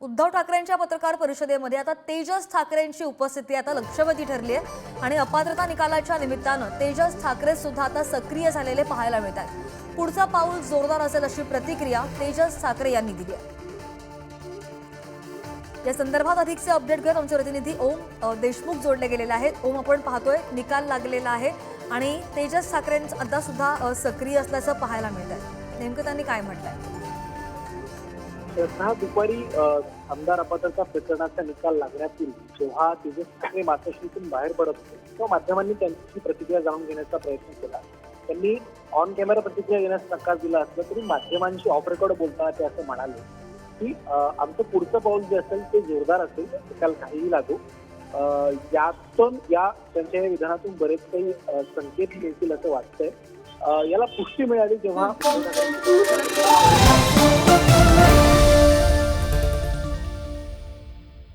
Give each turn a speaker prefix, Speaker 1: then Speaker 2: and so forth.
Speaker 1: उद्धव ठाकरेंच्या पत्रकार परिषदेमध्ये आता तेजस ठाकरेंची उपस्थिती आता लक्षवेधी ठरली आहे. आणि अपात्रता निकालाच्या निमित्तानं तेजस ठाकरे सुद्धा आता सक्रिय झालेले पाहायला मिळत आहेत. पुढचं पाऊल जोरदार असेल अशी प्रतिक्रिया तेजस ठाकरे यांनी दिली आहे. या संदर्भात अधिकचे अपडेट घेऊन आमचे प्रतिनिधी ओम देशमुख जोडले गेलेले आहेत. ओम आपण पाहतोय निकाल लागलेला आहे आणि तेजस ठाकरेंचा आता सुद्धा सक्रिय असल्याचं पाहायला मिळत आहे. नेमकं त्यांनी काय म्हटलंय?
Speaker 2: श्रद्धा दुपारी आमदार अपात्रता प्रकरणाचा निकाल लागण्यापूर्वी जेव्हा तेजस ठाकरे मातोश्रीतून बाहेर पडत होते तेव्हा माध्यमांनी त्यांची प्रतिक्रिया जाणून घेण्याचा प्रयत्न केला. त्यांनी ऑन कॅमेरा प्रतिक्रिया घेण्यास नकार दिला असला तरी माध्यमांशी ऑफ रेकॉर्ड बोलताना ते असं म्हणाले की आमचं पुढचं पाऊल जे असेल ते जोरदार असेल निकाल काहीही लागू. यातून या त्यांच्या या विधानातून बरेच काही संकेत मिळतील असं वाटतंय. याला पुष्टी मिळाली जेव्हा